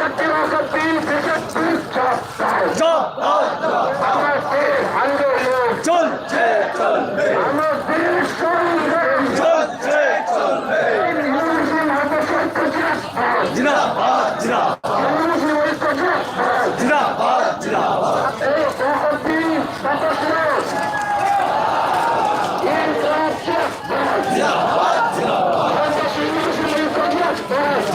সত্যি ওসব বিল দেশের বিল জবাব দাও জব দাও আমাদের আন্দোলন চলছে চলবে আমাদের সংগ্রাম চলছে চলবে মুসলিম ভারতবর্ষ ঐক্য জিন্দাবাদ জিনাবাদ জিনাবাদ মুসলিম ঐক্য জিন্দাবাদ জিনাবাদ জিনাবাদ এই ওসব বিল বাতাস ইনকলাব জিন্দাবাদ জিনাবাদ জিনাবাদ বাংলাদেশের মুসলিম ঐক্য জিন্দাবাদ জিনাবাদ জিনাবাদ পৃথিবীর সংগ্রামী শক্তি জিন্দাবাদ দুরাবাদ কারাখানা ওসব বিল প্রত্যাহার করতে হবে করতে হবে করতে হবে অবিলম্বে ওসব বিল প্রত্যাহার করতে হবে করতে হবে করতে হবে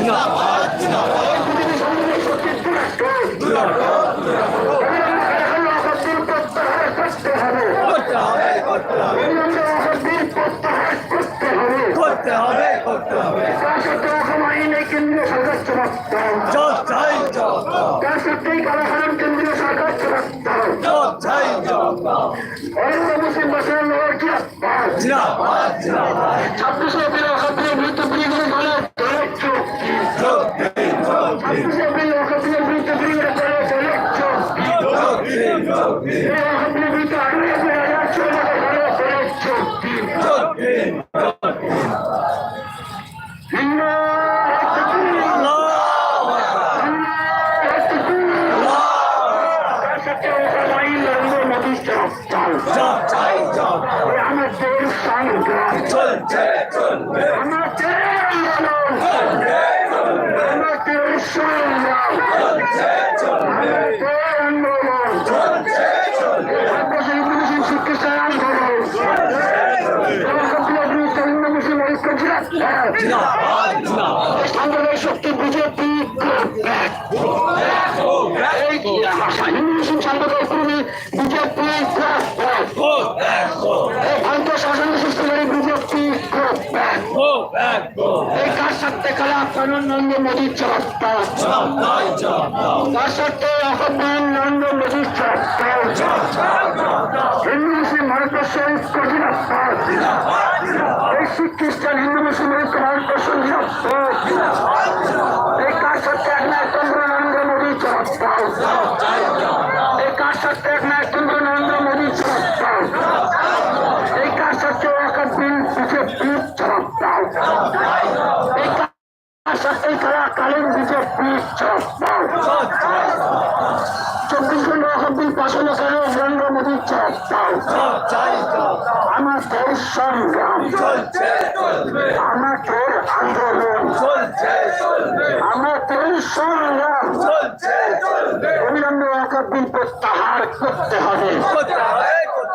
তার সত্ত্বেও অসম আইনে কেন্দ্রীয় সরকার দাও তার সত্ত্বেই কারাখানার কেন্দ্রীয় সরকার অন্য মুসলিম জিনাবাদ ছাব্বিশে এপ্রিল চলছে চলবে আমাদের আন্দোলন আমাদের সংগ্রাম চলছে চলবে আমাদের আন্দোলন চলছে চলবে ভারতবর্ষের মুসলিম শিক্ষা আন্দোলন জিন্দাবাদ জিনাবাদ জিনাবাদ আন্দোলনের শক্তি বিজেপি সাম্প্রদায়িক কর্মী বিজেপি এই কার সাথে খেলা? কানুন নরেন্দ্র মোদীর দাও তার সাথে আহ্বান নরেন্দ্র মোদীর দাও হিন্দু মুসলিম ভারতবর্ষ ঐক্য জিন্দাবাদ এই শিখ খ্রিস্টান, হিন্দু মুসলিম ঐক্য ভারতবর্ষ এই কার সাথে এক নায়ক চন্দ্র নরেন্দ্র মোদীর জবাব এই কার সাথে এক নায়ক চন্দ্র নরেন্দ্র মোদীর এক জবাব দাও এই কার দাও চব্বিশ ঘণ্টা এক পাশ হলো কেন নরেন্দ্র মোদীর জবাব দাও আমাদের সংগ্রাম আমাদের আন্দোলন আমাদের সংগ্রাম অবিলম্বে ওয়াকাবিল প্রত্যাহার করতে হবে।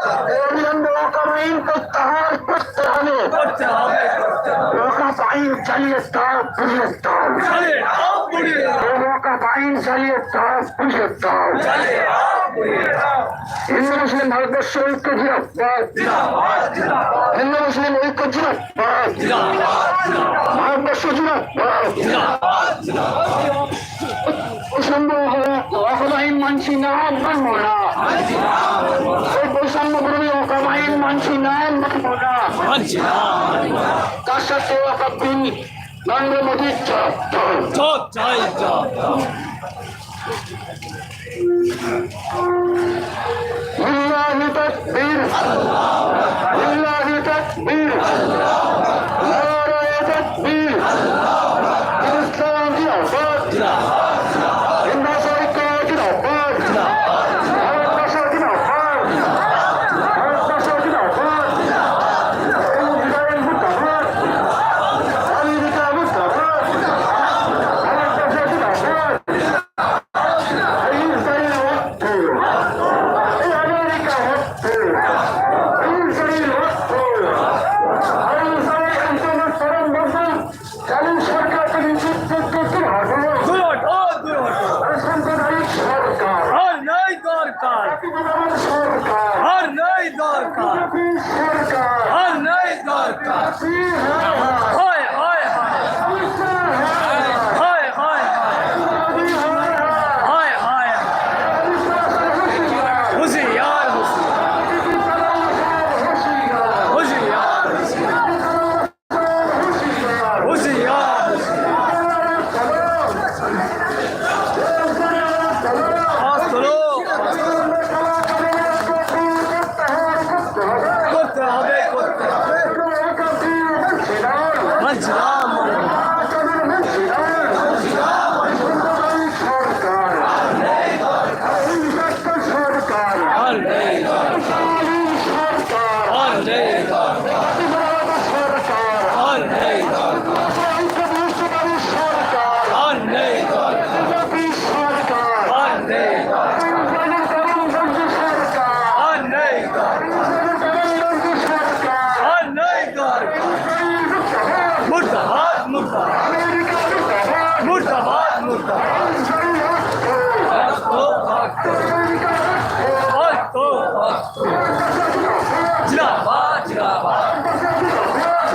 করতে হবে করতে হবে অবিলম্বে ওয়াকাব আইন প্রত্যাহার করতে হবে করতে হবে করতে হবে ওয়াকাব আইন চালিয়ে দাও পুড়িয়ে দাও চলে রাও পুড়িয়ে দাও ওয়াকাব আইন চালিয়ে দাও পুড়িয়ে দাও চলে রাও পুড়িয়ে দাও হিন্দু মুসলিম ভারতবর্ষ ঐক্য জিরাবাদ জিনাবাদ জিনাবাদ হিন্দু মুসলিম ঐক্য জিরাবাদ জিনাবাদ জিনাবাদ ভারতবর্ষ জিরাবাদ জিনাবাদ জিনাবাদ বৈষম্য ওয়াকাব আইন মানছি না মানবো না এই বৈষম্য বিরোধী ওয়াকাব আইন মানছি না। মানবো না মানছি না। তার সাথে নরেন্দ্র মোদীর বীর দাও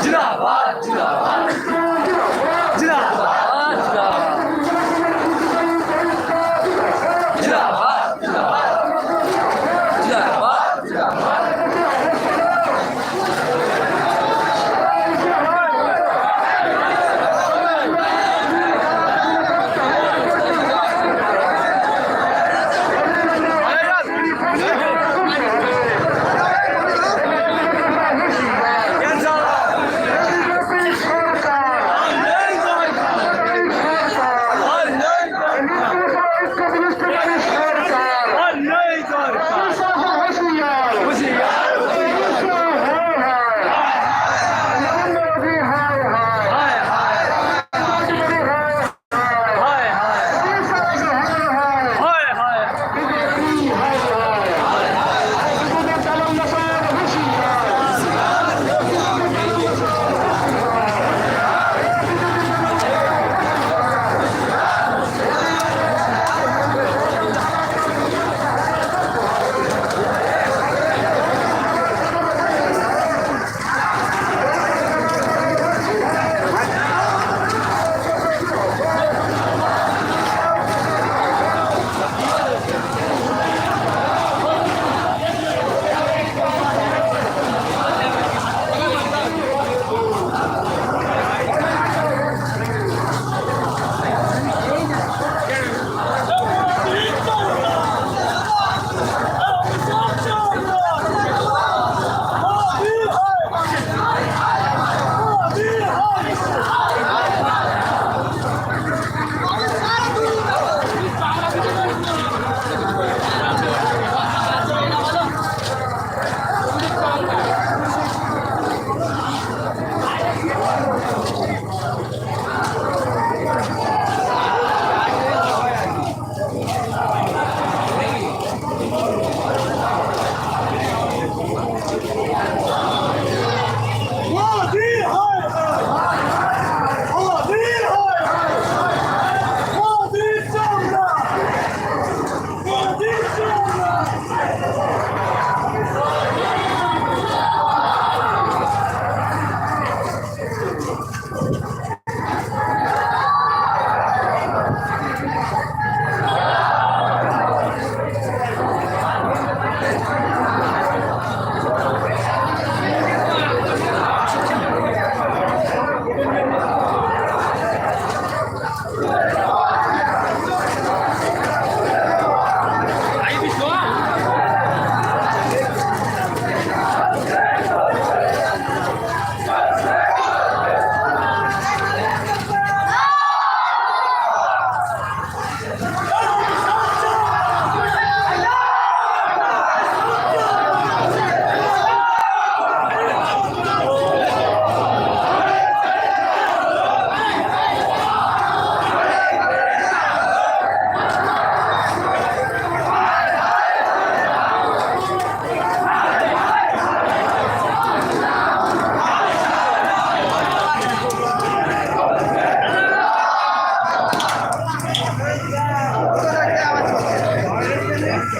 진아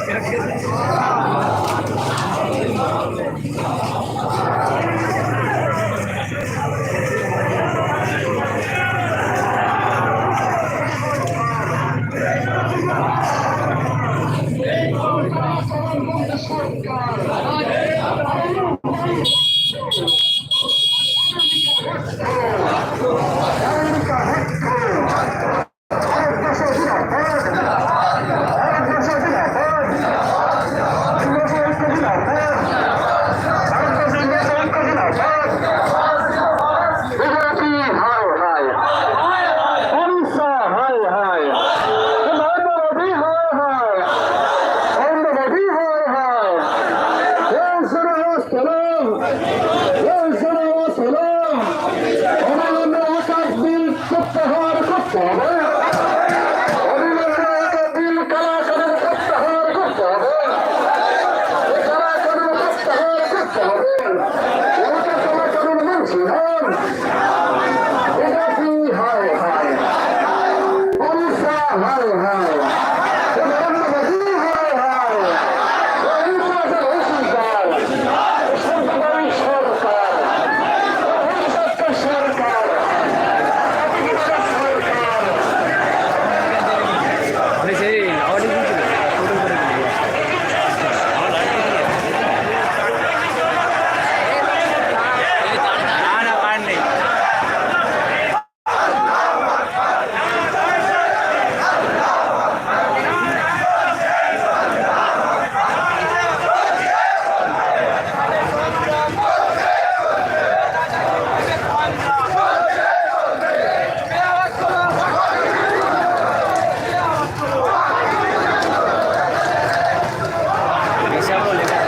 Gracias. Legal.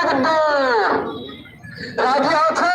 কিন্তু রাজি আছে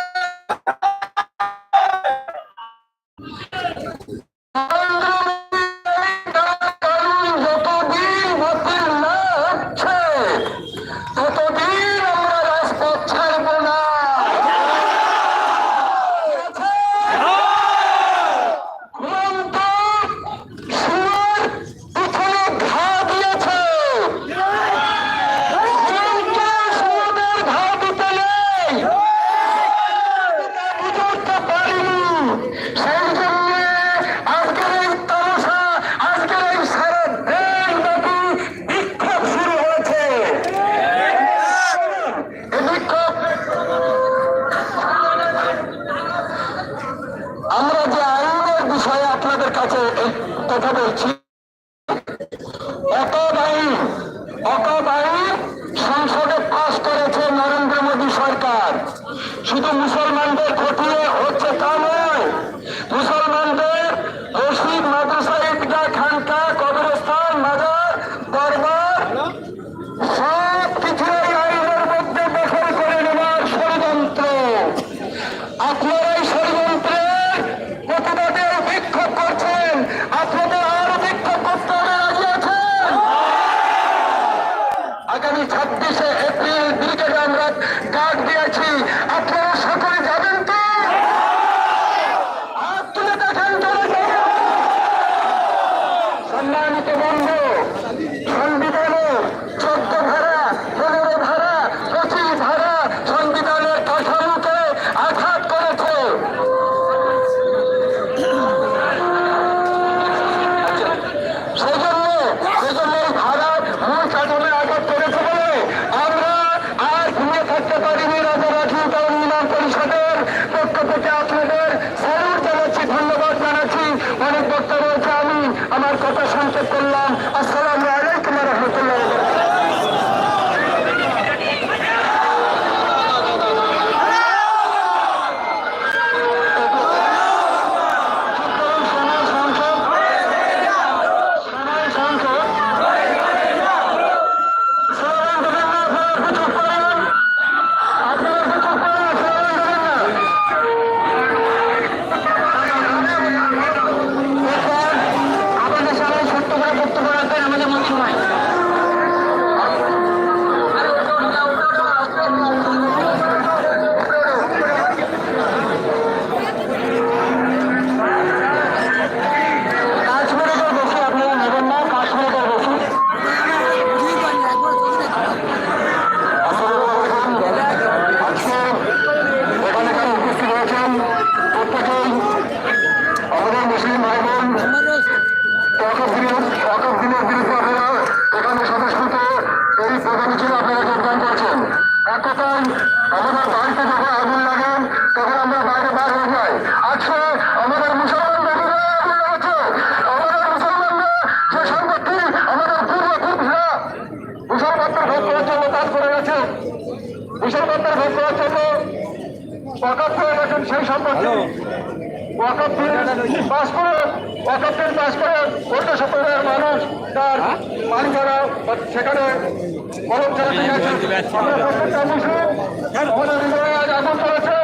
বলছি করতে পারিনি রাজারা ঢুকাউনি নাম পরিষদে। ওয়াকফ করে রাখেন সেই সম্পর্কে। ওয়াকফ পাস করে ওয়াকফ পাস করে অন্য সম্প্রদায়ের মানুষ তার মালিকারা সেখানে কলম ছাড়া আমরা প্রত্যেকটা মুসলিম আমাদের হৃদয়ে আজ আগুন চলেছে